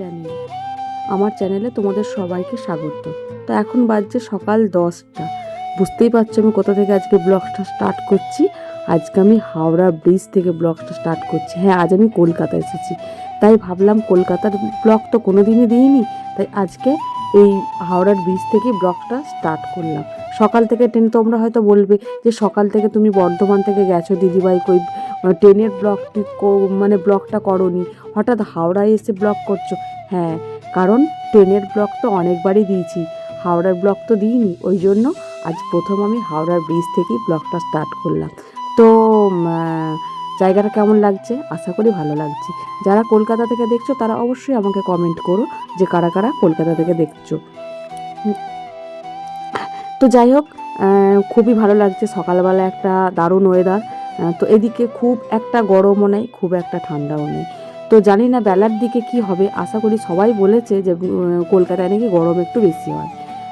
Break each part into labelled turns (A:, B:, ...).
A: Channel. আমার চ্যানেলে তোমাদের সবাইকে স্বাগত। তো এখন বাজছে সকাল দশটা। বুঝতেই পারছ আমি কোথা থেকে আজকে ব্লগটা স্টার্ট করছি? আজকে আমি হাওড়া ব্রিজ থেকে ব্লগটা স্টার্ট করছি। হ্যাঁ আজ আমি কলকাতা এসেছি। তাই ভাবলাম কলকাতার ব্লগ তো কোনো দিনই দিইনি। তাই আজকে এই হাওড়ার ব্রিজ থেকে ব্লগটা স্টার্ট করলাম। সকাল থেকে ট্রেন তোমরা হয়তো বলবে যে সকাল থেকে তুমি বর্ধমান থেকে গেছো, দিদিভাই কই ট্রেনের ব্লকটি মানে ব্লগটা করনি। হঠাৎ হাওড়ায় এসে ব্লক করছ। হ্যাঁ কারণ ট্রেনের ব্লক তো অনেকবারই দিয়েছি। হাওড়ার ব্লক তো দিইনি, ওই জন্য আজ প্রথম আমি হাওড়ার ব্রিজ থেকেই ব্লকটা স্টার্ট করলাম। তো জায়গাটা কেমন লাগছে? আশা করি ভালো লাগছে। যারা কলকাতা থেকে দেখছ তারা অবশ্যই আমাকে কমেন্ট করো যে কারা কারা কলকাতা থেকে দেখছ। তো যাই হোক খুবই ভালো লাগছে সকালবেলা একটা দারুণ ওয়েদার তো এদিকে খুব একটা গরমও নেই, খুব একটা ঠান্ডাও নেই। তো জানি না বেলার দিকে কি হবে, আশা করি সবাই বলেছে যে কলকাতায় নাকি গরম একটু বেশি হয়।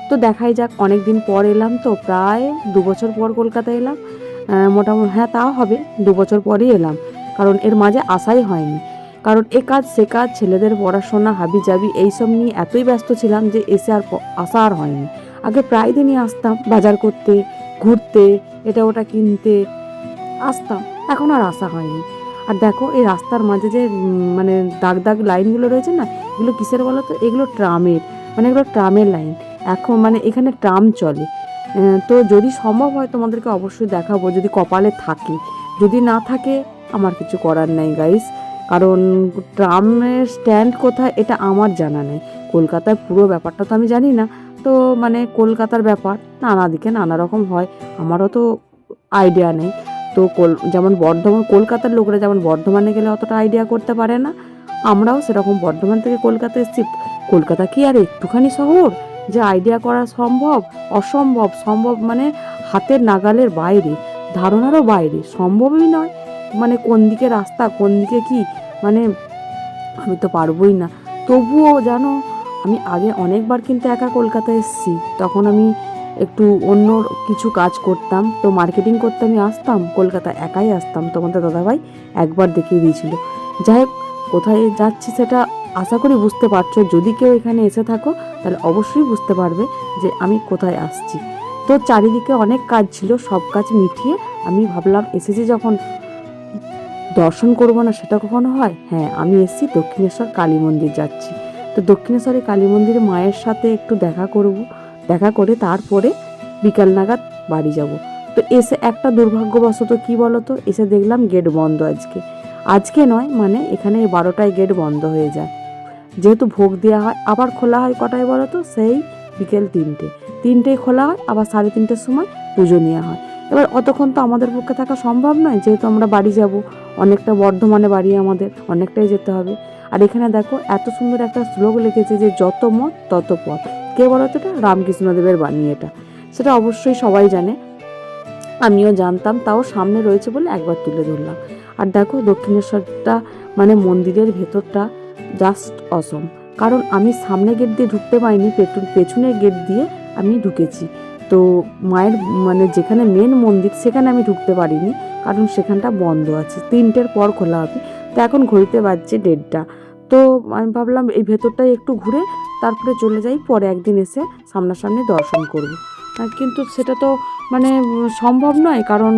A: তো দেখাই যাক অনেক দিন পর এলাম তো, প্রায় দু বছর পর কলকাতা এলাম। মোটামুটি হ্যাঁ তাও হবে, দু বছর পরই এলাম। কারণ এর মাঝে আসাই হয়নি। কারণ এ কাজ, সে কাজ, ছেলেদের পড়াশোনা হাবি জাবি এইসব নিয়ে এতই ব্যস্ত ছিলাম যে, এসে আর আসা আর হয়নি। আগে প্রায় দিনই আসতাম বাজার করতে, ঘুরতে, এটা ওটা কিনতে, আসতাম। এখন আর আসা হয়নি। আর দেখো, এই রাস্তার মাঝে যে মানে দাগ দাগ লাইনগুলো রয়েছে না, এগুলো কিসের বলো তো? এগুলো ট্রামের মানে এগুলো ট্রামের লাইন। এখন মানে এখানে ট্রাম চলে। তো যদি সম্ভব হয় তোমাদেরকে অবশ্যই দেখাবো, যদি কপালে থাকে। যদি না থাকে, আমার কিছু করার নাই গাইস কারণ ট্রামের স্ট্যান্ড কোথায়, এটা আমার জানা নেই। কলকাতার পুরো ব্যাপারটা তো আমি জানি না। তো মানে কলকাতার ব্যাপার, নানা দিকে নানা রকম হয়, আমারও তো আইডিয়া নেই। তো কল, যেমন বর্ধমান, কলকাতার লোকরা যেমন বর্ধমানে গেলে অতটা আইডিয়া করতে পারে না, আমরাও সেরকম বর্ধমান থেকে কলকাতা এসেছি। কলকাতা কি আর একটুখানি শহর? যে আইডিয়া করা সম্ভব, অসম্ভব, সম্ভব মানে হাতের নাগালের বাইরে, ধারণারও বাইরে, সম্ভবই নয়। মানে কোন দিকে রাস্তা, কোন দিকে কি মানে আমি তো পারবোই না। তবুও জানো আমি আগে অনেকবার কিন্তু একা কলকাতা এসেছি। তখন আমি একটু অন্য কিছু কাজ করতাম। তো মার্কেটিং করতে আমি আসতাম কলকাতা একাই আসতাম। তোমাদের দাদাভাই একবার দেখিয়ে দিয়েছিল। যাই হোক, কোথায় যাচ্ছি সেটা আশা করি বুঝতে পারছ। যদি কেউ এখানে এসে থাকো, তাহলে অবশ্যই বুঝতে পারবে যে আমি কোথায় আসছি। তো চারিদিকে অনেক কাজ ছিল, সব কাজ মিটিয়ে আমি ভাবলাম, এসেছি যখন দর্শন করব না সেটা কখনো হয়? হ্যাঁ আমি এসেছি দক্ষিণেশ্বর কালী মন্দির যাচ্ছি। তো দক্ষিণেশ্বরে কালী মন্দিরে মায়ের সাথে একটু দেখা করব। দেখা করে তারপরে বিকাল নাগাদ বাড়ি যাব। তো এসে একটা দুর্ভাগ্যবশত কি বলতো? এসে দেখলাম গেট বন্ধ আজকে। আজকে নয় মানে এখানে এই বারোটায় গেট বন্ধ হয়ে যায়। যেহেতু ভোগ দেওয়া হয়, আবার খোলা হয় কটায় বলতো? সেই বিকেল তিনটে। তিনটেই খোলা হয়, আবার সাড়ে তিনটের সময় পুজো নেওয়া হয়। এবার অতক্ষণ তো আমাদের পক্ষে থাকা সম্ভব নয়, যেহেতু আমরা বাড়ি যাব। অনেকটা বর্ধমানে বাড়ি আমাদের, অনেকটাই যেতে হবে। আর এখানে দেখো, এত সুন্দর একটা শ্লোক লিখেছে যে যত মত তত পথ। কে বলতো এটা? রামকৃষ্ণদেবের বাণী এটা। সেটা অবশ্যই সবাই জানে। আমিও জানতাম, তাও সামনে রয়েছে বলে একবার তুলে ধরলাম। আর দেখো, দক্ষিণেশ্বরটা মানে মন্দিরের ভেতরটা জাস্ট অসম কারণ আমি সামনে গেট দিয়ে ঢুকতে পারিনি পেছনের গেট দিয়ে আমি ঢুকেছি। তো মায়ের মানে যেখানে মেন মন্দির, সেখানে আমি ঢুকতে পারিনি, কারণ সেখানটা বন্ধ আছে। তিনটের পর খোলা হবে। তো এখন ঘড়িতে বাজছে দেড়টা। তো আমি ভাবলাম এই ভেতরটাই একটু ঘুরে তারপরে চলে যাই, পরে একদিন এসে সামনাসামনি দর্শন করব। কিন্তু সেটা তো মানে সম্ভব নয়, কারণ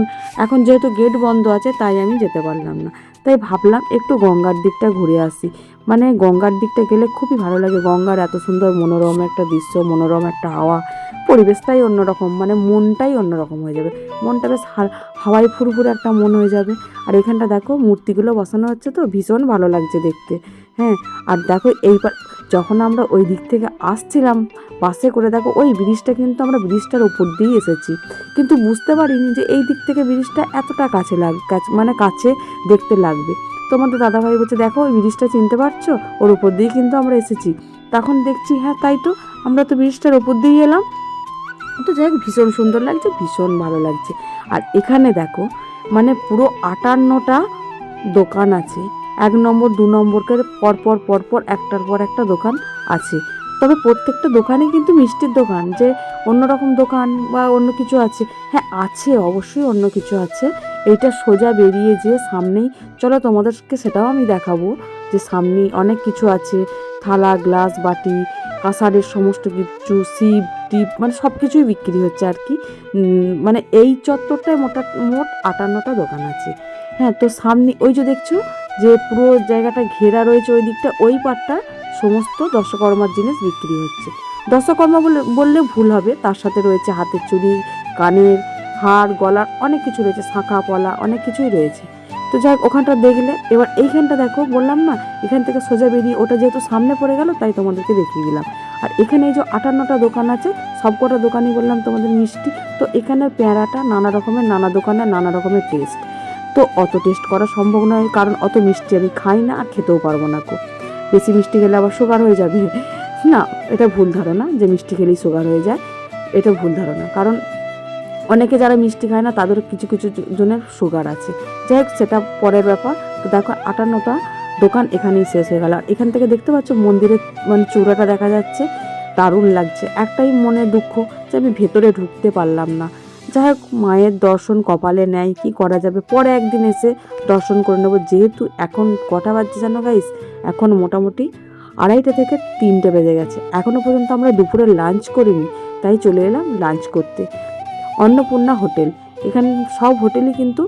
A: এখন যেহেতু গেট বন্ধ আছে, তাই আমি যেতে পারলাম না। তাই ভাবলাম একটু গঙ্গার দিকটা ঘুরে আসি। মানে গঙ্গার দিকটা গেলে খুবই ভালো লাগে। গঙ্গার এত সুন্দর মনোরম একটা দৃশ্য, মনোরম একটা হাওয়া, পরিবেশটাই অন্যরকম মানে মনটাই অন্যরকম হয়ে যাবে। মনটা বেশ হাওয়াই ফুরফুরে একটা মন হয়ে যাবে। আর এখানটা দেখো, মূর্তিগুলো বসানো হচ্ছে তো, ভীষণ ভালো লাগছে দেখতে। হ্যাঁ আর দেখো এইবার যখন আমরা ওই দিক থেকে আসছিলাম বাসে করে দেখো ওই ব্রিজটা কিন্তু আমরা ব্রিজটার উপর দিয়েই এসেছি। কিন্তু বুঝতে পারিনি যে এই দিক থেকে ব্রিজটা এতটা কাছে লাগ মানে কাছে দেখতে লাগবে। তোমাদের দাদাভাই বলছে, দেখো, ওই ব্রিজটা চিনতে পারছ? ওর উপর দিয়ে কিন্তু আমরা এসেছি। তখন দেখছি হ্যাঁ তাই তো। আমরা তো ব্রিজটার উপর দিয়েই এলাম। তো যাই হোক, ভীষণ সুন্দর লাগছে, ভীষণ ভালো লাগছে। আর এখানে দেখো মানে পুরো আটান্নটা দোকান আছে। এক নম্বর, দু নম্বরকে পরপর পরপর একটার পর একটা দোকান আছে। তবে প্রত্যেকটা দোকানে কিন্তু মিষ্টির দোকান, যে অন্যরকম দোকান বা অন্য কিছু আছে। হ্যাঁ আছে, অবশ্যই অন্য কিছু আছে। এইটা সোজা বেরিয়ে যে সামনেই, চলো তোমাদেরকে সেটাও আমি দেখাবো, যে সামনেই অনেক কিছু আছে। থালা, গ্লাস, বাটি, কাঁসারের সমস্ত কিছু, সিপ টিপ মানে সব কিছুই বিক্রি হচ্ছে আর কি। মানে এই চত্বরটায় মোটা, মোট আটান্নটা দোকান আছে। হ্যাঁ তো সামনে, ওই যে দেখছ যে পুরো জায়গাটা ঘেরা রয়েছে ওই দিকটা, ওই পাটটা সমস্ত দশকর্মার জিনিস বিক্রি হচ্ছে। দশকর্মা বলে, বললে ভুল হবে, তার সাথে রয়েছে হাতের চুড়ি, কানের হার, গলার অনেক কিছু রয়েছে, শাঁখা, পলা, অনেক কিছুই রয়েছে। তো যাই হোক, ওখানটা দেখলে। এবার এইখানটা দেখো, বললাম না, এখান থেকে সোজা বেরিয়ে, ওটা যেহেতু সামনে পড়ে গেল, তাই তোমাদেরকে দেখিয়ে দিলাম। আর এখানে এই যে আটান্নটা দোকান আছে সবকটা দোকানই বললাম তোমাদের মিষ্টি। তো এখানের পেয়ারাটা নানা রকমের, নানা দোকানে নানা রকমের টেস্ট তো অত টেস্ট করা সম্ভব নয়, কারণ অত মিষ্টি আমি খাই না আর খেতেও পারব না কো বেশি মিষ্টি খেলে আবার সুগার হয়ে যাবে। না, এটা ভুল ধারণা যে মিষ্টি খেলেই সুগার হয়ে যায়। এটা ভুল ধারণা, কারণ অনেকে যারা মিষ্টি খায় না, তাদের কিছু কিছু জনের সুগার আছে। যাই হোক সেটা পরের ব্যাপার। তো দেখো, আটান্নটা দোকান এখানেই শেষ হয়ে গেল। আর এখান থেকে দেখতে পাচ্ছ মন্দিরের মানে চূড়াটা দেখা যাচ্ছে। দারুণ লাগছে। একটাই মনে দুঃখ যে আমি ভেতরে ঢুকতে পারলাম না। যাই হোক মায়ের দর্শন কপালে নেয়, কি করা যাবে? পরে একদিন এসে দর্শন করে নেব। যেহেতু এখন কটা বাজছে জানো গাইস এখন মোটামুটি আড়াইটা থেকে তিনটে বেজে গেছে। এখনও পর্যন্ত আমরা দুপুরে লাঞ্চ করিনি, তাই চলে এলাম লাঞ্চ করতে। অন্নপূর্ণা হোটেল। এখানে সব হোটেলই কিন্তু,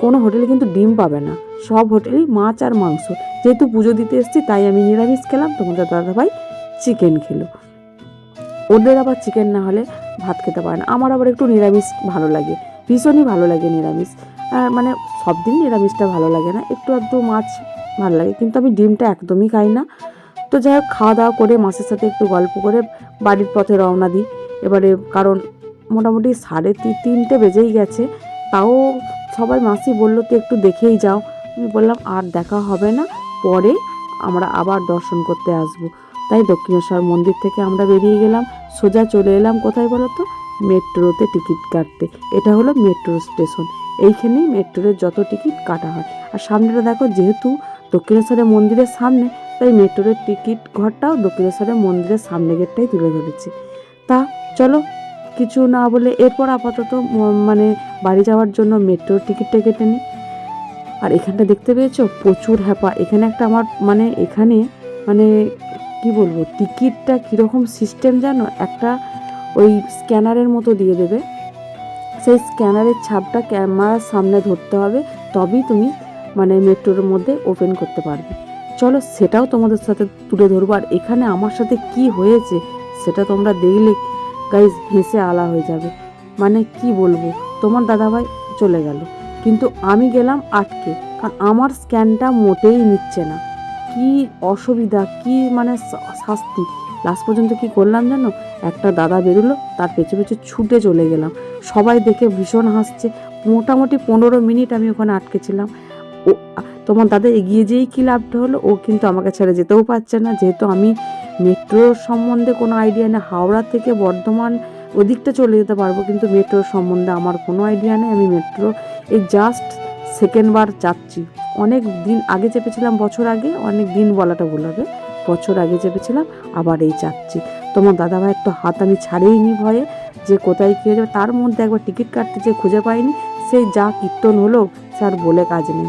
A: কোনো হোটেলে কিন্তু ডিম পাবে না। সব হোটেলই মাছ আর মাংস। যেহেতু পুজো দিতে এসেছি, তাই আমি নিরামিষ খেলাম। তোমাদের দাদাভাই চিকেন খেলো। ওদের আবার চিকেন না হলে ভাত খেতে পারে না। আমার আবার একটু নিরামিষ ভালো লাগে। ভীষণই ভালো লাগে নিরামিষ। মানে সব দিন নিরামিষটা ভালো লাগে না। একটু একটু মাছ ভালো লাগে। কিন্তু আমি ডিমটা একদমই খাই না। তো যাই হোক, খাওয়া দাওয়া করে মাছের সাথে একটু গল্প করে বাড়ির পথে রওনা দিই। এবারে কারণ মোটামুটি সাড়ে তিনটে বেজেই গেছে। তাও সবাই মাসি বলল তো একটু দেখেই যাও। আমি বললাম, আর দেখা হবে না। পরে আমরা আবার দর্শন করতে আসব। তাই দক্ষিণেশ্বর মন্দির থেকে আমরা বেরিয়ে গেলাম। সোজা চলে এলাম কোথায় বলো তো? মেট্রোতে টিকিট কাটতে। এটা হলো মেট্রো স্টেশন। এইখানেই মেট্রোর যত টিকিট কাটা হয়। আর সামনেটা দেখো, যেহেতু দক্ষিণেশ্বরের মন্দিরের সামনে, তাই মেট্রোর টিকিট ঘরটাও দক্ষিণেশ্বরের মন্দিরের সামনে গেটটাই তুলে ধরেছে। তা চলো কিছু না বলে এরপর আপাতত মানে বাড়ি যাওয়ার জন্য মেট্রোর টিকিটটা কেটে নিই। আর এখানটা দেখতে পেয়েছ? প্রচুর হ্যাপা। এখানে একটা আমার মানে এখানে মানে কি বলব, টিকিটটা কীরকম সিস্টেম জানো? একটা ওই স্ক্যানারের মতো দিয়ে দেবে। সেই স্ক্যানারের ছাপটা ক্যামেরার সামনে ধরতে হবে, তবেই তুমি মানে মেট্রোর মধ্যে ওপেন করতে পারবে। চলো, সেটাও তোমাদের সাথে তুলে ধরবো। আর এখানে আমার সাথে কি হয়েছে, সেটা তোমরা দেখলে গাইজ হেসে আলা হয়ে যাবে। মানে কি বলব? তোমার দাদাভাই চলে গেল। কিন্তু আমি গেলাম আটকে। কারণ আমার স্ক্যানটা মোটেই নিচ্ছে না। কি অসুবিধা, কি মানে শাস্তি? লাস্ট পর্যন্ত কি করলাম জানো? একটা দাদা বেরোলো, তার পেছনে পেছনে ছুটে চলে গেলাম। সবাই দেখে ভীষণ হাসছে। মোটামুটি পনেরো মিনিট আমি ওখানে আটকে ছিলাম। ও, তোমার দাদা এগিয়ে যেয়েই কী লাভটা হলো, ও কিন্তু আমাকে ছেড়ে যেতেও পারছে না। যেহেতু আমি মেট্রোর সম্বন্ধে কোনো আইডিয়া নেই, হাওড়া থেকে বর্ধমান ওদিকটা চলে যেতে পারব, কিন্তু মেট্রোর সম্বন্ধে আমার কোনো আইডিয়া নেই। আমি মেট্রো এই জাস্ট সেকেন্ড বার যাচ্ছি। অনেক দিন আগে চেপেছিলাম, বছর আগে, অনেক দিন বলাটা ভুল হবে, বছর আগে চেপেছিলাম, আবার এই যাচ্ছি। তোমার দাদা ভাইয়ের তো হাত আমি ছাড়িইনি ভয়ে যে কোথায় কী হয়ে যাবে তার মধ্যে একবার টিকিট কাটতে যে খুঁজে পাইনি সেই যা কীর্তন হলো, সে আর বলে কাজ নেই।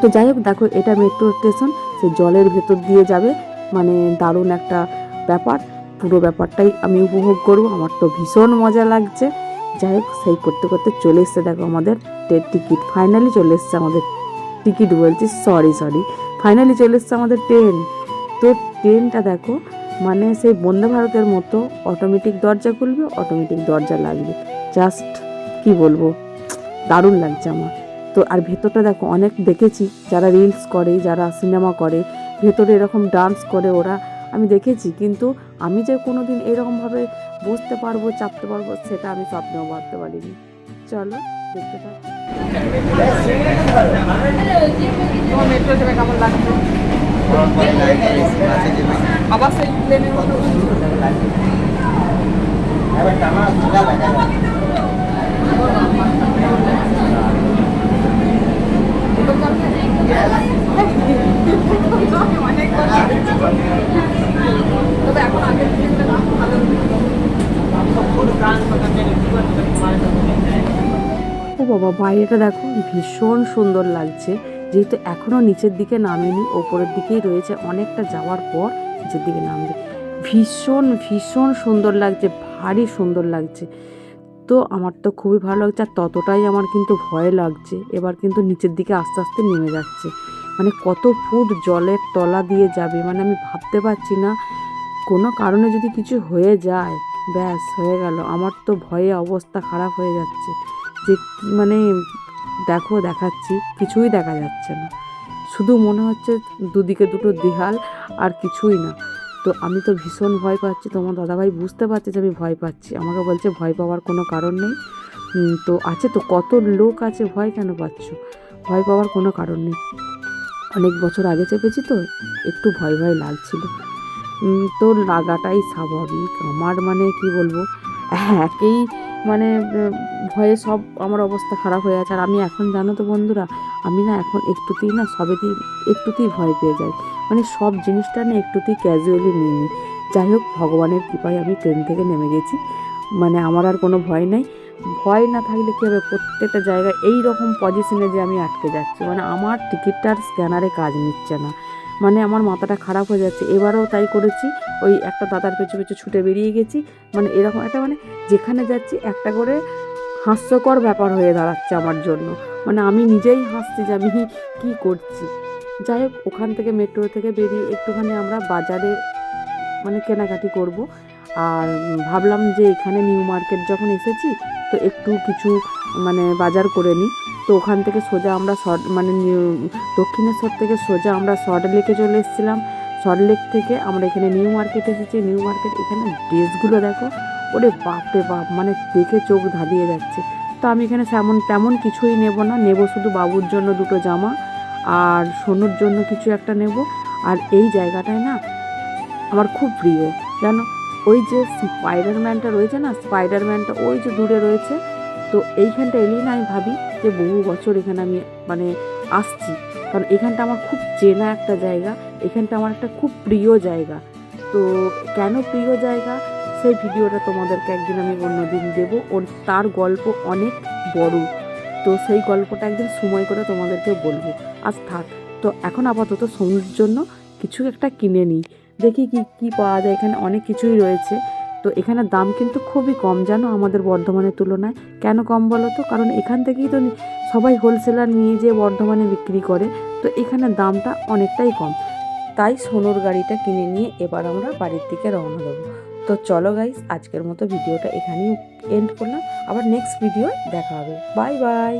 A: তো যাই হোক, দেখো, এটা মেট্রো স্টেশন সে জলের ভেতর দিয়ে যাবে। মানে দারুণ একটা ব্যাপার, পুরো ব্যাপারটাই আমি উপভোগ করব। আমার তো ভীষণ মজা লাগছে। যাই হোক, সেই করতে করতে চলে এসছে, দেখো, আমাদের টিকিট। ফাইনালি চলে এসছে আমাদের টিকিট বলছি সরি সরি ফাইনালি চলে এসছে আমাদের ট্রেন। তো ট্রেনটা দেখো মানে সেই বন্দে ভারতের মতো অটোমেটিক দরজা খুলবে অটোমেটিক দরজা লাগবে। জাস্ট কি বলব, দারুণ লাগছে আমার। তো আর ভেতরটা দেখো, অনেক দেখেছি যারা রিলস করে, যারা সিনেমা করে, ভেতরে এরকম ডান্স করে ওরা, আমি দেখেছি। কিন্তু আমি যে কোনো দিন এরকমভাবে বসতে পারব, চাপতে পারব, সেটা আমি স্বপ্নেও ভাবতে পারিনি। চলো, দেখতে থাকো।
B: আবার মতো অনেক কথা। তবে এখন আগের থেকে ভালো
A: ও বাবা বাইরেটা দেখো, ভীষণ সুন্দর লাগছে। যেহেতু এখনও নিচের দিকে নামেনি, ওপরের দিকেই রয়েছে। অনেকটা যাওয়ার পর নিচের দিকে নামবে। ভীষণ ভীষণ সুন্দর লাগছে, ভারী সুন্দর লাগছে। তো আমার তো খুবই ভালো লাগছে, আর ততটাই আমার কিন্তু ভয় লাগছে। এবার কিন্তু নিচের দিকে আস্তে আস্তে নেমে যাচ্ছে। মানে কত ফুট জলের তলা দিয়ে যাবে মানে আমি ভাবতে পারছি না। কোনো কারণে যদি কিছু হয়ে যায়, ব্যাস হয়ে গেল। আমার তো ভয়ে অবস্থা খারাপ হয়ে যাচ্ছে। যে মানে দেখো, দেখাচ্ছি, কিছুই দেখা যাচ্ছে না। শুধু মনে হচ্ছে দুদিকে দুটো দিহাল আর কিছুই না। তো আমি তো ভীষণ ভয় পাচ্ছি। তোমার দাদাভাই বুঝতে পারছে যে আমি ভয় পাচ্ছি। আমাকে বলছে ভয় পাওয়ার কোনো কারণ নেই। তো আছে তো, কত লোক আছে ভয় কেন পাচ্ছ? ভয় পাওয়ার কোনো কারণ নেই। অনেক বছর আগে চেপেছি তো, একটু ভয় ভয় লাগছিল। তো লাগাটাই স্বাভাবিক। আমার মানে কি বলব, একেই মানে ভয়ে সব আমার অবস্থা খারাপ হয়ে আছে। আর আমি এখন, জানো তো বন্ধুরা, আমি না এখন একটুতেই না সবেতেই, একটুতেই ভয় পেয়ে যাই। মানে সব জিনিসটা না একটুতেই ক্যাজুয়ালি নিয়ে নিই। যাই হোক, ভগবানের কৃপায় আমি ট্রেন থেকে নেমে গেছি। মানে আমার আর কোনো ভয় নেই। ভয় না থাকলে কী হবে? প্রত্যেকটা জায়গায় এই রকম পজিশনে যে আমি আটকে যাচ্ছি। মানে আমার টিকিটটার স্ক্যানারে কাজ নিচ্ছে না। মানে আমার মাথাটা খারাপ হয়ে যাচ্ছে। এবারও তাই করেছি। ওই একটা দাদার পেছু পেছু ছুটে বেরিয়ে গেছি। মানে এরকম একটা মানে যেখানে যাচ্ছি একটা করে হাস্যকর ব্যাপার হয়ে দাঁড়াচ্ছে আমার জন্য। মানে আমি নিজেই হাসছি যে আমি কী করছি। যাই হোক, ওখান থেকে মেট্রো থেকে বেরিয়ে একটুখানি আমরা বাজারে মানে কেনাকাটি করব। আর ভাবলাম যে এখানে নিউ মার্কেট যখন এসেছি, তো একটু কিছু মানে বাজার করে নিই। তো ওখান থেকে সোজা আমরা শর্ট মানে দক্ষিণেশ্বর থেকে সোজা আমরা শর্ট লেকে চলে এসেছিলাম। শর্ট লেক থেকে আমরা এখানে নিউ মার্কেট এসেছি। নিউ মার্কেট এখানে ড্রেসগুলো দেখো, ওরে বাপরে বাপ মানে দেখে চোখ ধাঁধিয়ে যাচ্ছে। তো আমি এখানে তেমন তেমন কিছুই নেব না। নেব শুধু বাবুর জন্য দুটো জামা আর সোনুর জন্য কিছু একটা নেব। আর এই জায়গাটায় না আমার খুব প্রিয়, জানো? ওই যে স্পাইডারম্যানটা রয়েছে না স্পাইডারম্যানটা ওই যে দূরে রয়েছে তো এইখানটা এলেই না আমি ভাবি যে বহু বছর এখানে আমি মানে আসছি। কারণ এখানটা আমার খুব চেনা একটা জায়গা, এখানটা আমার একটা খুব প্রিয় জায়গা। তো কেন প্রিয় জায়গা? সেই ভিডিওটা তোমাদেরকে একদিন আমি অন্যদিন দেবো। ওর তার গল্প অনেক বড়। তো সেই গল্পটা একদিন সময় করে তোমাদেরকে বলব। আজ থাক। তো এখন আপাতত সোনুর জন্য কিছু একটা কিনে নিই। দেখি কি কি পাওয়া যায়। এখানে অনেক কিছুই রয়েছে। তো এখানে দাম কিন্তু খুবই কম, জানো আমাদের বর্ধমানের তুলনায়। কেন কম বলো তো? কারণ এখান থেকেই তো সবাই হোলসেলার নিয়ে যেয়ে বর্ধমানে বিক্রি করে, তো এখানে দামটা অনেকটাই কম। তাই সোনোর গাড়িটা কিনে নিয়ে এবার আমরা বাড়ির দিকে রওনা দেবো। তো চলো গাইস আজকের মতো ভিডিওটা এখানেই এন্ড করলাম। আবার নেক্সট ভিডিও দেখা হবে। Bye bye